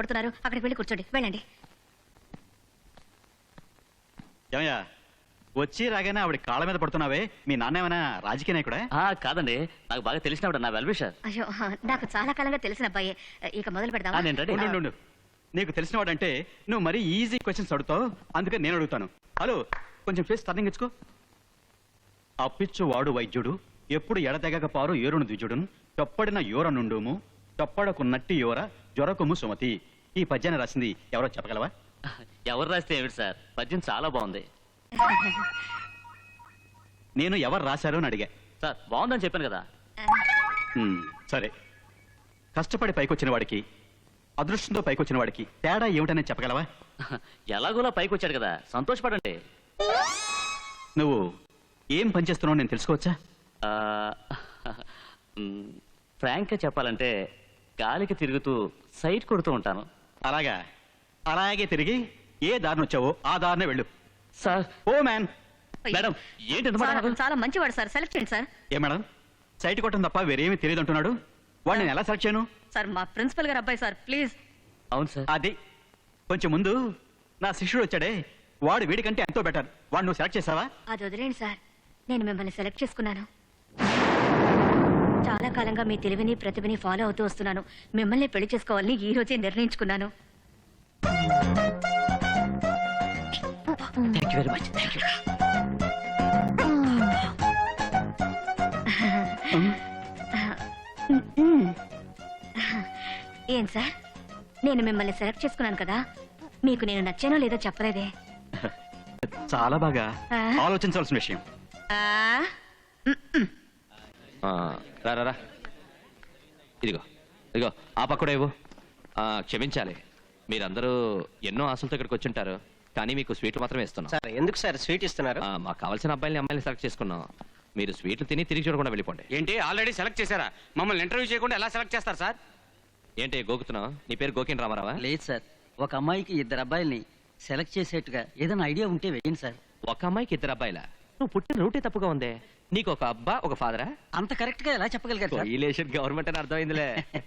పడుతున్నారు. అక్కడికి వెళ్ళి కూర్చోండి. వెళ్ళండి. ఏమయ్యా? వచ్చి రాగానే ఆవిడ కాళ్ళ మీద పడుతున్నావే? మీ నాన్న ఏమైనా రాజకీయ నాయకుడా? ఆ, కాదండి. నాకు బాగా తెలిసినప్పుడు నా వెల్విషర్ అయ్యో నాకు చాలా కాలంగా తెలిసిన అబ్బాయి. ఇక మొదలు ఆ, పెడదామా నేను రెడీ. ఉండు, ఉండు, ఉండు. నీకు తెలిసిన వాడంటే నువ్వు మరీ ఈజీ క్వశ్చన్స్ అడుగుతావు. అందుకని నేను అడుగుతాను. హలో కొంచెం ఫేస్ టర్నింగ్ ఇచ్చుకో. అప్పిచ్చు వాడు వైద్యుడు. ఎప్పుడు ఎడతెగక పారు ఏరును ద్విజుడును. తప్పడిన యోర నుండుము. తప్పడకు నట్టి యోర జ్వరకుము సుమతి. ఈ పద్యాన్ని రాసింది ఎవరో చెప్పగలవా? ఎవరు రాస్తే ఏమిటి సార్? పద్యం చాలా బాగుంది. నేను ఎవరు రాశారు అని అడిగా. సార్ బాగుందని చెప్పాను కదా. ఉమ్, సరే. కష్టపడి పైకొచ్చిన వాడికి అదృష్టంతో పైకొచ్చిన వాడికి తేడా ఏమిటనే చెప్పగలవా? ఎలాగోలా పైకి వచ్చాడు కదా సంతోషపడండి. నువ్వు ఏం పనిచేస్తున్నావు నేను తెలుసుకోవచ్చా? ఆ, మ్, ఫ్రాంక్గా చెప్పాలంటే గాలికి తిరుగుతూ సైట్ కొడుతూ ఉంటాను. అలాగా. అలాగే తిరిగి ఏ దారిని వచ్చావో ఆ దారినే వెళ్ళు. సార్. Oh man. మేడం ఏంటి మాట చాలా- అన్నారు? చాలా మంచివాడు సార్. సెలెక్ట్ చేయండి సార్. ఏ మేడం సైట్ కొట్టడం తప్ప వేరేమీ తెలియదు అంటున్నాడు. వాడిని నేను ఎలా సెలెక్ట్ చేయను? సార్ మా ప్రిన్సిపల్ గారు అబ్బాయి సార్ ప్లీజ్. అవును సార్. అది. కొంచెం ముందు నా శిష్యుడు వచ్చాడే. వాడు వీడికంటే ఎంతో బెటర్. వాడు నువ్వు సెలెక్ట్ చేసావా అది వదిలేండి సార్. నేను మిమ్మల్ని సెలెక్ట్ చేసుకున్నాను. చాలా కాలంగా మీ తెలివిని ప్రతిభని ఫాలో అవుతూ వస్తున్నాను. మిమ్మల్ని పెళ్ళి చేసుకోవాలని ఈ రోజే నిర్ణయించుకున్నాను. Thank you very much thank you ఏం సార్? నేను మిమ్మల్ని సెలెక్ట్ చేసుకున్నాను కదా. మీకు నేను నచ్చానో లేదో చెప్పలేదే. చాలా బాగా? ఆలోచించాల్సిన విషయం. ఆ, రా రా రా. ఇదిగో ఇదిగో ఆ పక్కడే ఇవ్వు. ఆ, క్షమించాలి. మీరందరూ ఎన్నో ఆశలతో ఇక్కడికి వచ్చుంటారు కానీ మీకు స్వీట్లు మాత్రమే ఇస్తున్నాం. సార్ ఎందుకు సార్ స్వీట్ ఇస్తున్నారు? మాకు కావాల్సిన అబ్బాయిని అమ్మాయిని సెలెక్ట్ చేసుకున్నాం. మీరు స్వీట్లు తిని తిరిగి చూడకుండా వెళ్ళిపోండి. ఏంటి ఆల్రెడీ సెలెక్ట్ చేశారా? మమ్మల్ని ఇంటర్వ్యూ చేయకుండా ఎలా సెలెక్ట్ చేస్తారు సార్? ఏంటి గోకుతున్నావు? నీ పేరు గోకిన్ రామారావా? లేదు సార్ ఒక అమ్మాయికి ఇద్దరు అబ్బాయిల్ని సెలెక్ట్ చేసేట్టుగా ఏదైనా ఐడియా ఉంటే వేయండి సార్. ఒక అమ్మాయికి ఇద్దరు అబ్బాయిలా? నువ్వు పుట్టిన రూటే తప్పుగా ఉందే. నీకు ఒక అబ్బా ఒక ఫాదరా? అంత కరెక్ట్గా ఎలా చెప్పగలిగారు సార్? గవర్నమెంట్ అని అర్థమైందిలే.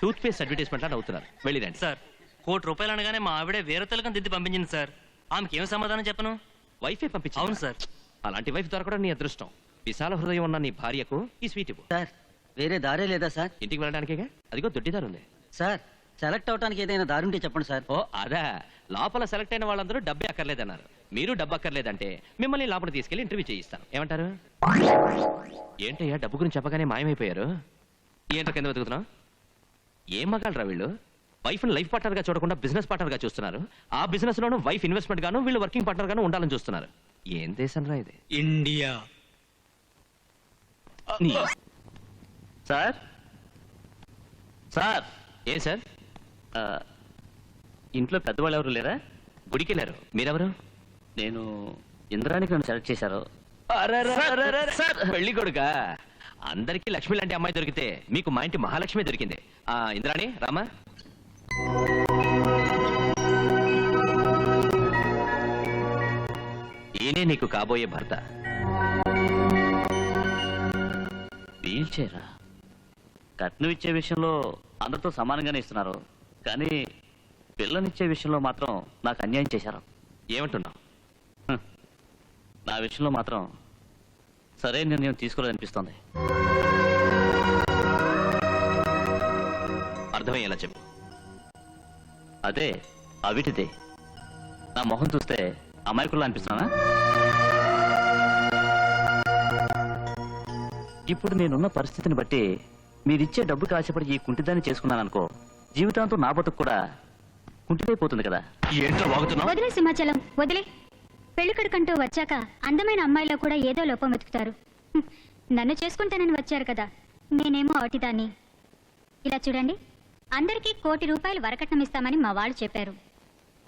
టూత్ పేస్ట్ అడ్వర్టైజ్మెంట్ అని అవుతున్నారు వెళ్ళిరండి సార్ కోటి రూపాయలు అనగానే మా ఆవిడే వేరే తెలకం దిద్ది పంపించింది సార్. ఆమెకి ఏం సమాధానం చెప్పను? వైఫే పంపించి అవును సార్. అలాంటి వైఫ్ దొరకడం నీ అదృష్టం. విశాల హృదయం ఉన్న నీ భార్యకు ఈ స్వీట్ ఇవ్వు. సార్ వేరే దారే లేదా సార్? ఇంటికి వెళ్ళడానికేగా? అదిగో దొడ్డిదారు ఉంది. సార్ సెలెక్ట్ అవడానికి ఏదైనా దారి ఉంటే చెప్పండి సార్. ఓ అదా. లోపల సెలెక్ట్ అయిన వాళ్ళందరూ డబ్బే అక్కర్లేదన్నారు. మీరు డబ్బు అక్కర్లేదంటే మిమ్మల్ని లోపల తీసుకెళ్ళి ఇంటర్వ్యూ చేయిస్తాను. ఏమంటారు? ఏంటయ్యా డబ్బు గురించి చెప్పగానే మాయమైపోయారు? ఏంటో కింద వెతుకుతున్నావు? ఏం మగాలరా వీళ్ళు? వైఫ్ లైఫ్ పార్ట్నర్గా చూడకుండా బిజినెస్ పార్ట్నర్గా చూస్తున్నారు. ఆ బిజినెస్ లోను వైఫ్ ఇన్వెస్ట్మెంట్ గాను వీళ్ళు వర్కింగ్ పార్ట్నర్ గాను ఉండాలని చూస్తున్నారు. ఏం దేశం రా ఇది? ఇండియా. సార్? సార్? ఏ సార్? ఇంట్లో పెద్దవాళ్ళు ఎవరు లేరా? గుడికి వెళ్ళారు మీరెవరు? నేను ఇంద్రానికి నన్ను సెలెక్ట్ చేశారు. పెళ్ళి కొడుక. అందరికీ లక్ష్మి లాంటి అమ్మాయి దొరికితే మీకు మా ఇంటి మహాలక్ష్మి దొరికింది. ఆ ఇంద్రాణి రామా. ఈయనే నీకు కాబోయే భర్త. వీల్ చైరా కట్నం ఇచ్చే విషయంలో అందరితో సమానంగానే ఇస్తున్నారు. కానీ పిల్లనిచ్చే విషయంలో మాత్రం నాకు అన్యాయం చేశారు. ఏమంటున్నావు. నా విషయంలో మాత్రం సరైన నిర్ణయం తీసుకోలేదనిపిస్తోంది అర్థమయ్యేలా చెప్పు. అదే అవిటిదే. నా మొహం చూస్తే అమాయకుల్లా అనిపిస్తున్నానా ఇప్పుడు నేనున్న పరిస్థితిని బట్టి మీరిచ్చే డబ్బుకి ఆశపడి ఈ కుంటిదాన్ని చేసుకున్నాను అనుకో జీవితాంతం నా బతుకు కూడా కుంటిదైపోతుంది కదా. ఏంటో వాగుతున్నావు వదిలే సింహాచలం వదిలే. పెళ్ళికొడుకంటూ వచ్చాక అందమైన అమ్మాయిలో కూడా ఏదో లోపం వెతుకుతారు. నన్ను చేసుకుంటానని వచ్చారు కదా. నేనేమో అటిదాన్ని ఇలా చూడండి. అందరికీ కోటి రూపాయలు వరకట్నం ఇస్తామని మా వాళ్ళు చెప్పారు.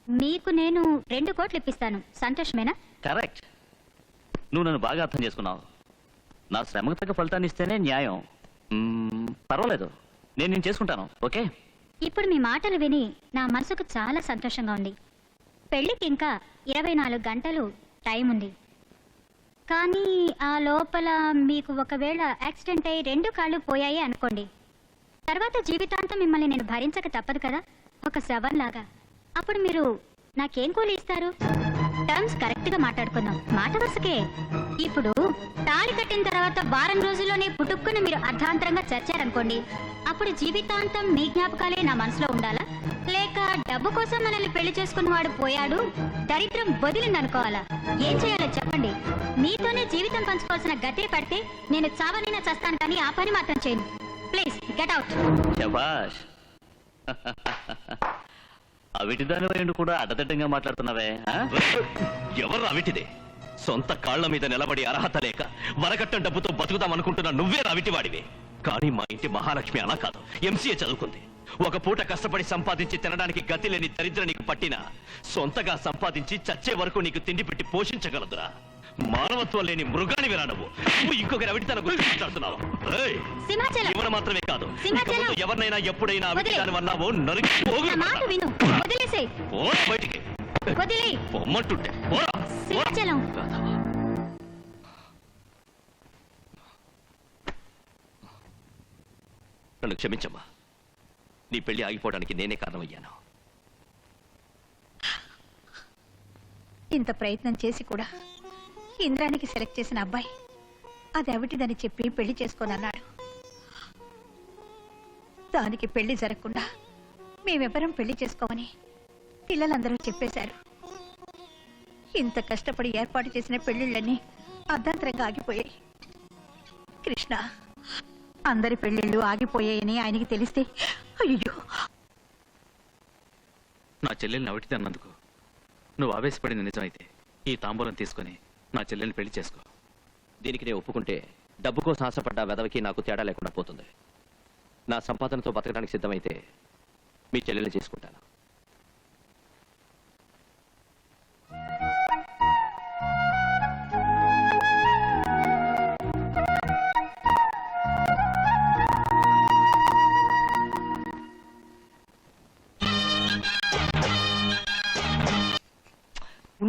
మీకు నేను రెండు కోట్లు ఇప్పిస్తాను. సంతోషమేనా? కరెక్ట్. నువ్వు నన్ను బాగా అర్థం చేసుకున్నావు. నా శ్రమకు తగ్గ ఫలితాన్ని ఇస్తేనే న్యాయం. మ్మ్, పర్వాలేదు. నేను నేను చేసుకుంటాను. ఓకే? ఇప్పుడు మీ మాటలు విని నా మనసుకు చాలా సంతోషంగా ఉంది. పెళ్ళికి ఇంకా ఇరవై నాలుగు గంటలు టైం ఉంది. కానీ ఆ లోపల మీకు ఒకవేళ యాక్సిడెంట్ అయి రెండు కాళ్ళు పోయాయి అనుకోండి. తర్వాత జీవితాంతం మిమ్మల్ని నేను భరించక తప్పదు కదా? ఒక శవంలాగా. అప్పుడు మీరు నాకేం కూలి ఇస్తారు? టర్మ్స్ కరెక్ట్గా మాట్లాడుకుందాం. మాట వరుసకే. ఇప్పుడు తాళి కట్టిన తర్వాత వారం రోజుల్లోనే పుట్టుక్కుని మీరు అర్ధాంతరంగా చచ్చారనుకోండి. అప్పుడు జీవితాంతం మీ జ్ఞాపకాలే నా మనసులో ఉండాలా? లేక డబ్బు కోసం మనల్ని పెళ్ళి చేసుకున్నవాడు పోయాడు దరిద్రం వదిలిందనుకోవాలా? ఏం చేయాలో చెప్పండి. మీతోనే జీవితం పంచుకోవాల్సిన గతే పడితే నేను చావనైనా చస్తాను కానీ ఆ పని మాత్రం చేయను. Please get out. అవిటి దాని వైండు కూడా అడ్డదిడ్డంగా మాట్లాడుతున్నావే ఆ? ఎవరు అవిటిదే? సొంత కాళ్ళ మీద నిలబడి అర్హత లేక వరకట్టం డబ్బుతో బతుకుదాం అనుకుంటున్న నువ్వే రావిటివాడివే కానీ మా ఇంటి మహాలక్ష్మి అలా కాదు. ఎంసీఏ చదువుకుంది. ఒక పూట కష్టపడి సంపాదించి తినడానికి గతి లేని దరిద్ర నీకు పట్టిన సొంతగా సంపాదించి చచ్చే వరకు నీకు తిండి పెట్టి పోషించగలదురా. మానవత్వం లేని మృగాని నువ్వు నువ్వు ఇంకొకరి అవిటితన గురించి మాట్లాడుతున్నావు? ఏయ్! సింహాచలం. మాత్రమే కాదు. సింహాచలం! ఎవరినైనా ఎప్పుడైనా అవిటి వదిలే. దాని అన్నావో నరికి నా పోగులు మాట పెడతా. విను. వదిలేసే. పోరా బయటికి. వదిలే. పొమ్మంటుంటే. పోరా పోరా. సింహాచలం. నన్ను క్షమించమ్మా. నీ పెళ్ళి ఆగిపోవడానికి నేనే కారణమయ్యాను. ఇంత ప్రయత్నం చేసి కూడా ఇంద్రానికి సెలెక్ట్ చేసిన అబ్బాయి. అది చెప్పి పెళ్ళి చేసుకోనన్నాడు. దానికి పెళ్ళి జరగకుండా మేమెవ్వరం పెళ్ళి చేసుకోమని పిల్లలందరూ చెప్పేశారు. ఇంత కష్టపడి ఏర్పాటు చేసిన పెళ్ళిళ్ళన్నీ అర్ధాంతరంగా ఆగిపోయాయి. కృష్ణ అందరి పెళ్ళిళ్ళు ఆగిపోయాయని ఆయనకి తెలిస్తే అయ్యో నా చెల్లెల్ని అవిటిది అన్నందుకు నువ్వు ఆవేశపడింది నిజమైతే ఈ తాంబూలం తీసుకుని నా చెల్లెని పెళ్ళి చేసుకో. దీనికి నేను ఒప్పుకుంటే డబ్బు కోసం ఆశపడ్డ వెదవకి నాకు తేడా లేకుండా పోతుంది. నా సంపాదనతో బతకడానికి సిద్ధమైతే మీ చెల్లెల్ని చేసుకుంటాను.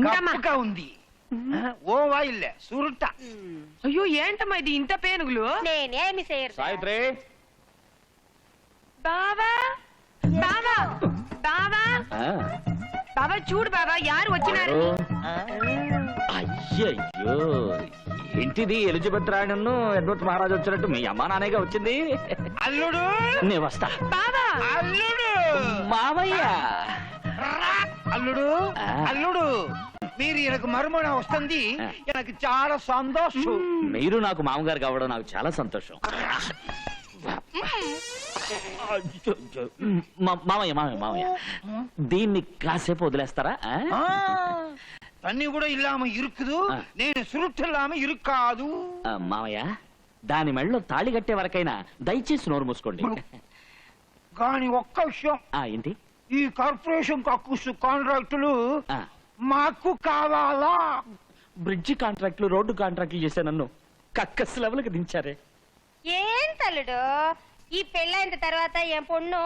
కప్పగా ఉంది. ఓ వాయిల్లే సురుట. అయ్యో ఏంటమ్మా ఇది ఇంత పేనుగులు? నేనేమి చేయరు. సాయిత్రి బావా? బావా? బావా? బావా చూడు బావా యారు వచ్చినారు. అయ్యయ్యో ఏంటిది ఎలిజబెత్ రాణిను ఎడ్వర్డ్ మహారాజు వచ్చినట్టు మీ అమ్మా నాన్నగా వచ్చింది? అల్లుడు! నేను వస్తా. బావా! అల్లుడు! మావయ్య రా, అల్లుడు. అల్లుడు! మీరు ఈయనకు మరుమణ వస్తుంది. నాకు చాలా సంతోషం. మీరు నాకు మామగారు కావడం నాకు చాలా సంతోషం. మా- మామయ్య మామయ్య మామయ్య. దీన్ని కాసేపు వదిలేస్తారా? ఆ? కూడా கூட ఇరుక్కుదు. నేను ஆ. ఇరుక్కాదు. మామయ్య దాని మెళ్ళలో తాళి కట్టే వరకైనా దయచేసి నోరు మూసుకోండి. కానీ ఒక్క విషయం. ఏంటి? ఈ కార్పొరేషన్ కక్కుసు కాంట్రాక్టులు మాకు కావాలా? బ్రిడ్జ్ కాంట్రాక్ట్లు రోడ్డు కాంట్రాక్ట్లు చేసే నన్ను కక్కస్ లెవెల్కి దించారే. ఏం తల్లుడు? ఈ పెళ్ళైన తర్వాత ఏం పొన్ను?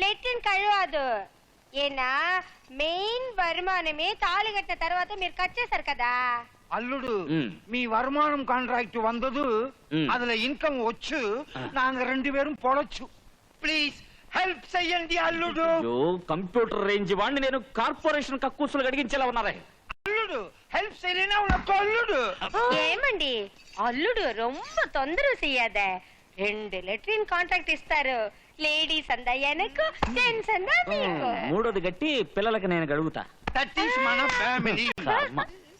లెట్రిన్ కడవాదు ఏనా? మెయిన్ వర్మానమే తాళి కట్టిన తర్వాత మీరు కట్ చేశారు కదా. అల్లుడు మీ వర్మానం కాంట్రాక్ట్ వందదు ம். ఇన్కమ్ వచ్చు నాకు రెండు పేరు పొడొచ్చు. ప్లీజ్ హెల్ప్ చెయ్యండి అల్లుడు. అయ్యో కంప్యూటర్ రేంజ్ వాడిని నేను కార్పొరేషన్ కక్కూసులు గడిగించేలా ఉన్నారే. అల్లుడు హెల్ప్ చేయలేనా ఉనకు అల్లుడు. ఏమండి? అల్లుడు రొమ్మ తొందర చెయ్యాద. రెండు లెట్రిన్ కాంట్రాక్ట్ ఇస్తారు. లేడీస్ అందా ఎనకు జెంట్స్ అందా మీకు. మూడోది గట్టి పిల్లలకి నేను గడుగుతా. దట్ ఈస్ మన ఫ్యామిలీ. కర్మ.